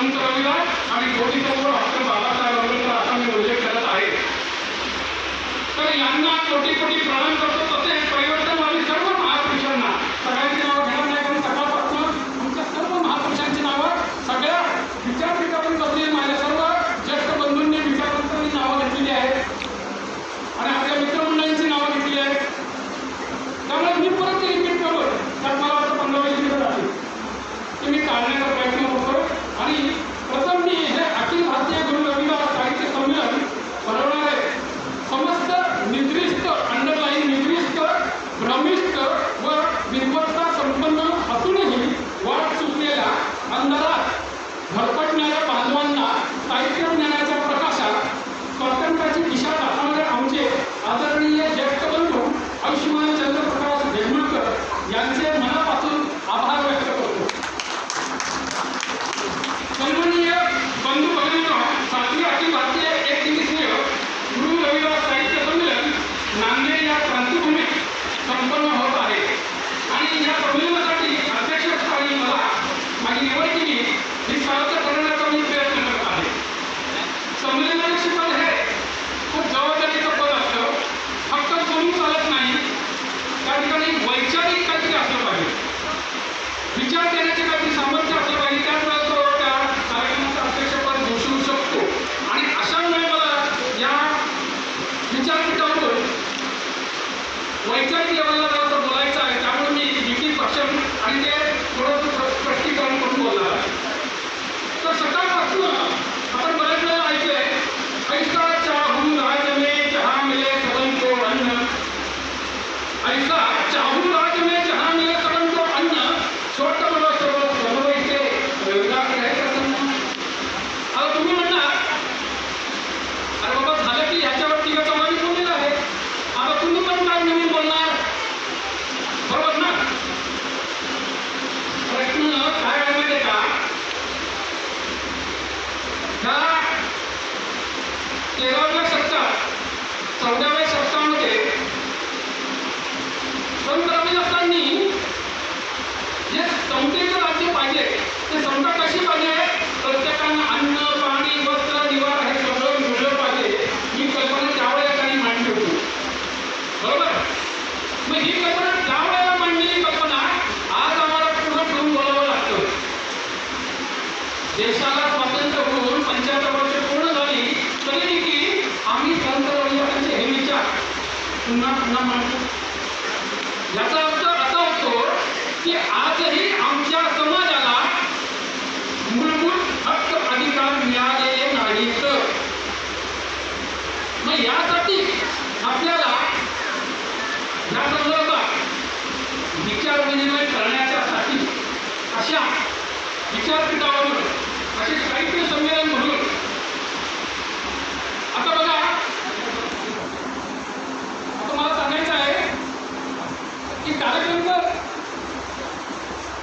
संत रविदास आणि ज्योतिप्रभू डॉक्टर बाबासाहेब आंबेडकर असा मी उल्लेख करत आहे. तर यांना कोटी कोटी प्रणाम करतो. तसेच परिवर्तन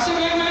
Así que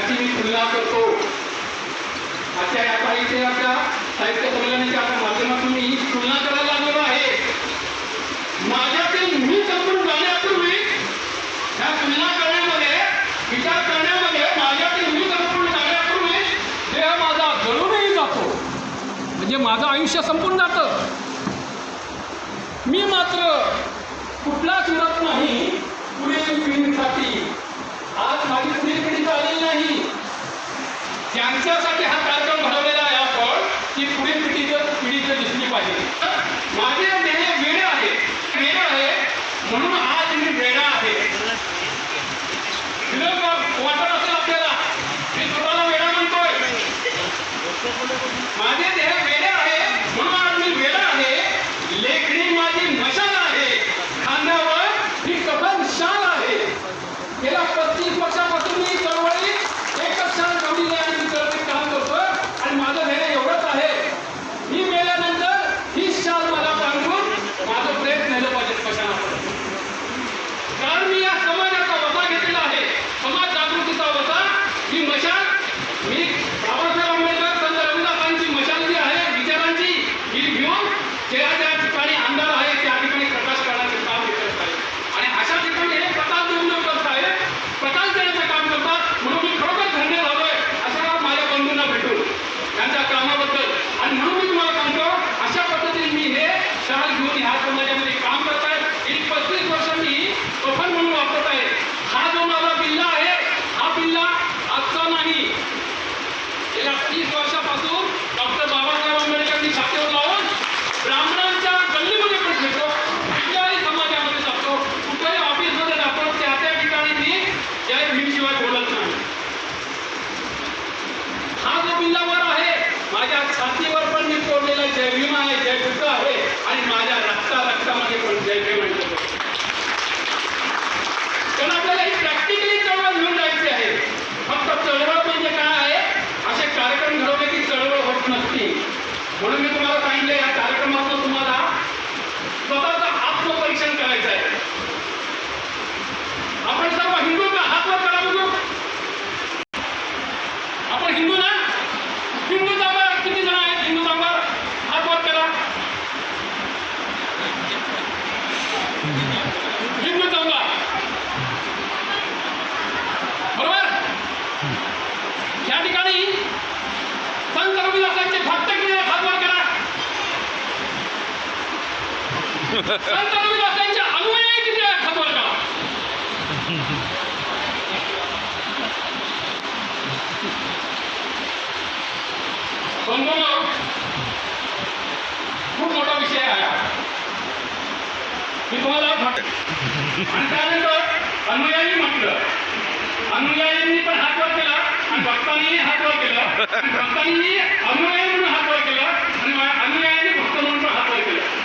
त्याची मी तुलना करतो. आजच्या व्यापार इथे आपल्या साहित्य संमेलनाच्या आपल्या माध्यमातून मी ही तुलना करायला लागलेलो आहे. माझ्यातील मी समजून जाण्यापूर्वी ह्या तुलना करण्यामध्ये विचार करण्यामध्ये माझ्यातील मी संपूर्ण जाण्यापूर्वी देह माझा घरूनही जातो. म्हणजे माझं आयुष्य संपून जातं. मी मात्र कुठलाच उरत नाही पुढील पिढीसाठी. आज माझी तिच्यासाठी हा कार्यक्रम घालत संत रविदासांच्या अनुयायी खबर का बंधूंनो खूप मोठा विषय आहे. मी तुम्हाला त्यानंतर अनुयायी म्हटलं. अनुयायींनी पण हात केला आणि भक्तांनी हात वर केला. भक्तांनी अनुयायी म्हणून आणि अनुयायांनी भक्त म्हणून पण हात वर केला.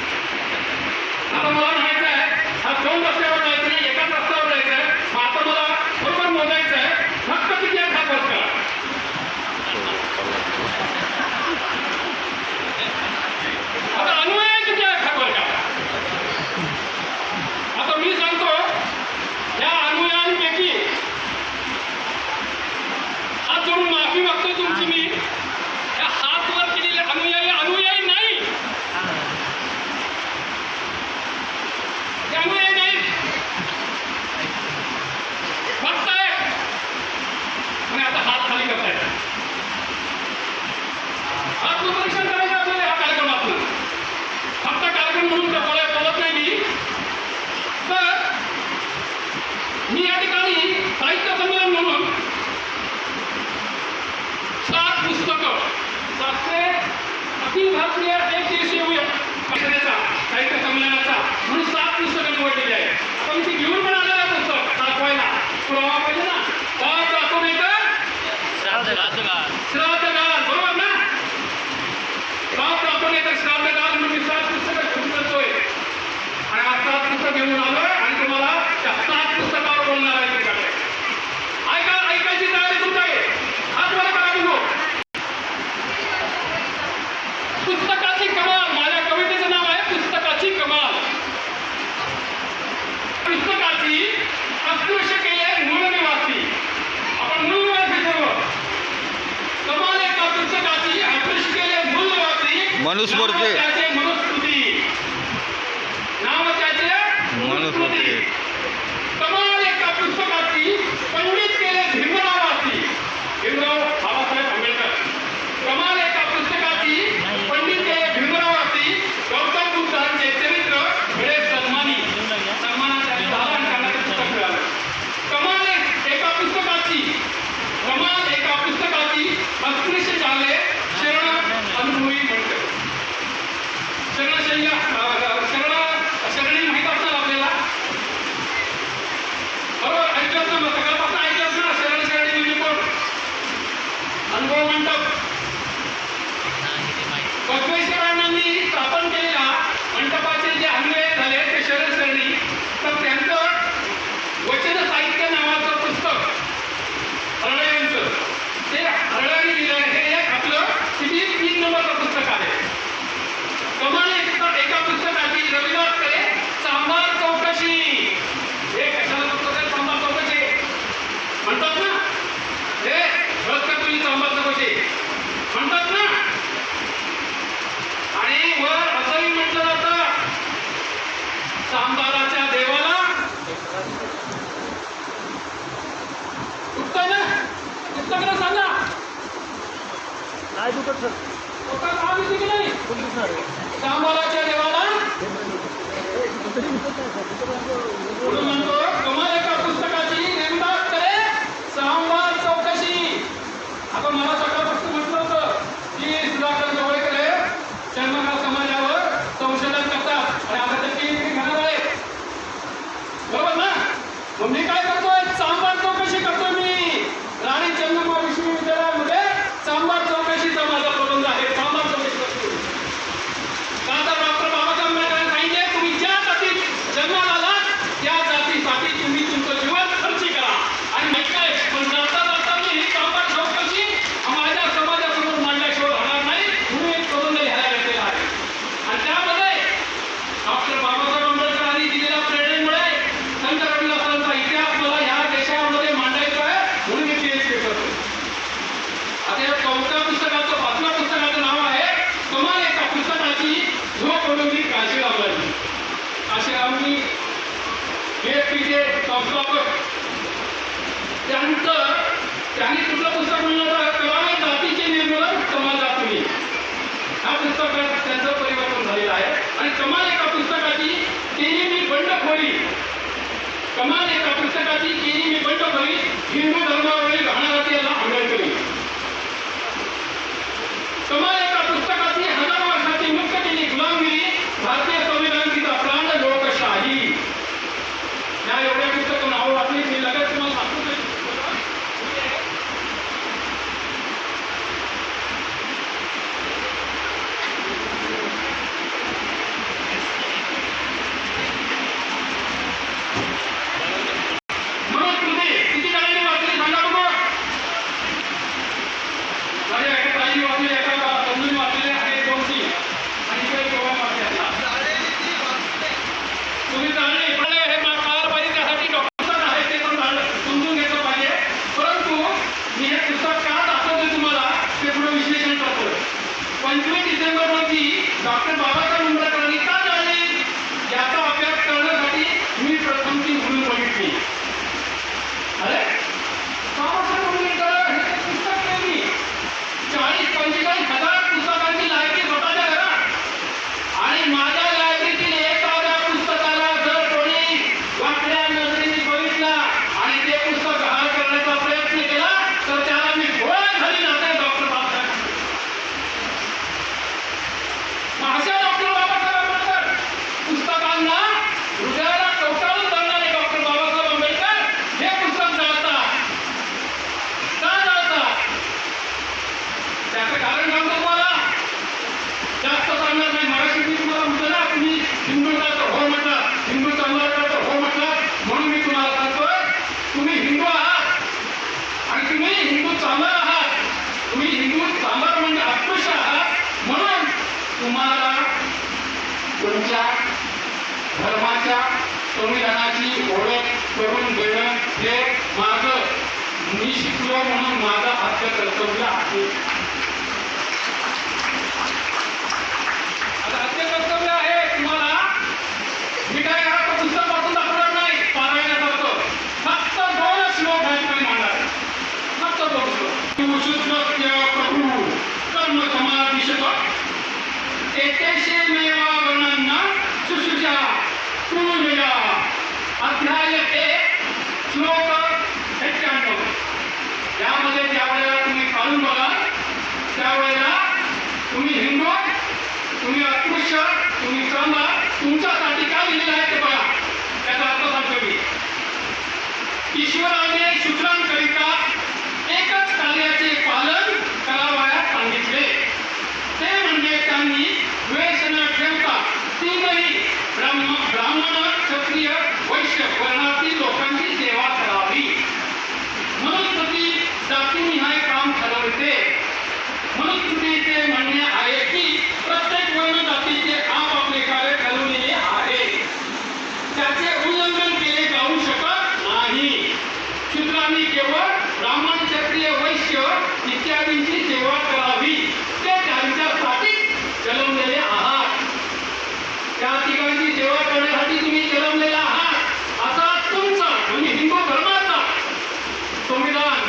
आता मला म्हणायचं आहे हा दोन रस्त्यावर जायचं नाही एकाच रस्त्यावर दुखत सर. देवाला? संविधानाची ओळख करून देणं हे माझं मी शिकलो म्हणून माझा हक्क कर्तव्य आहे. 不叫大哥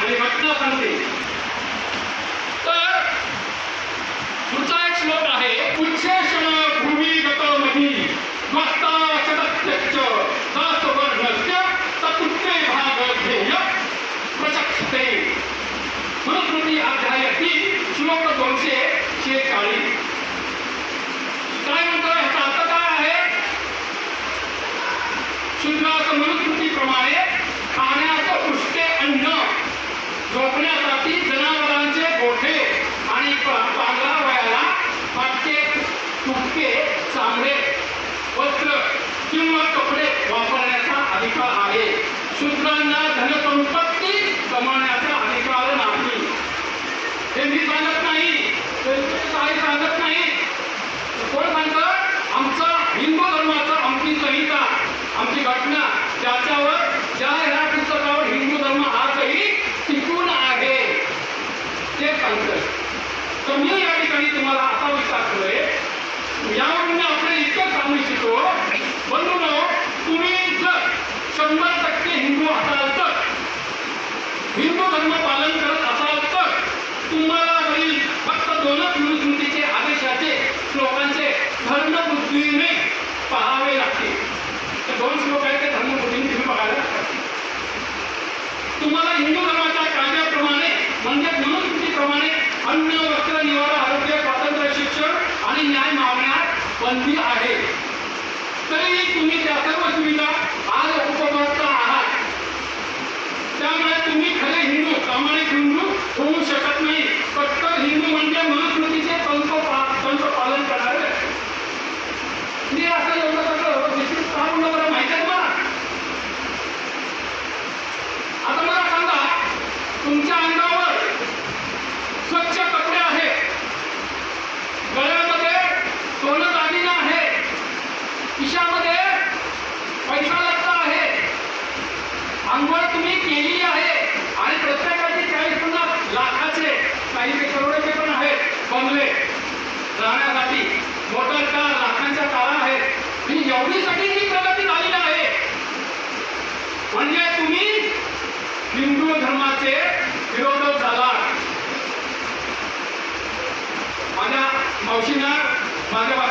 ಅಲ್ಲಿ ಮಕ್ಕಳ ಸಂಖ್ಯೆ 好心啊，把这个。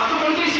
असं कोणतरी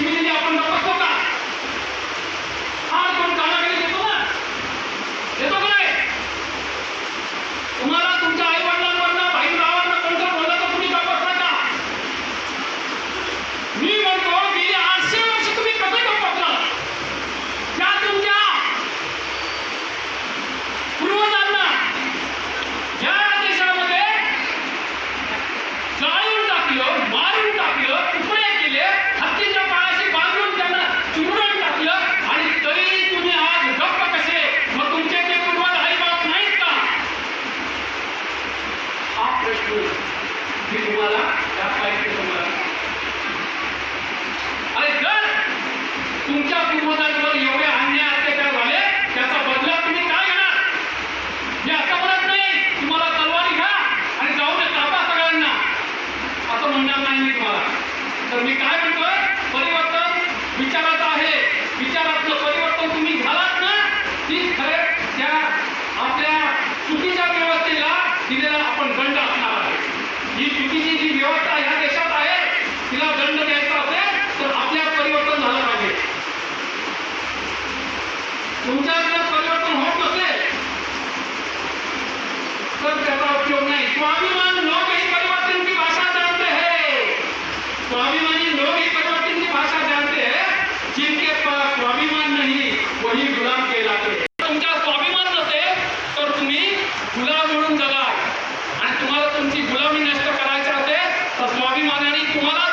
असेल तर स्वाभिमानाने तुम्हाला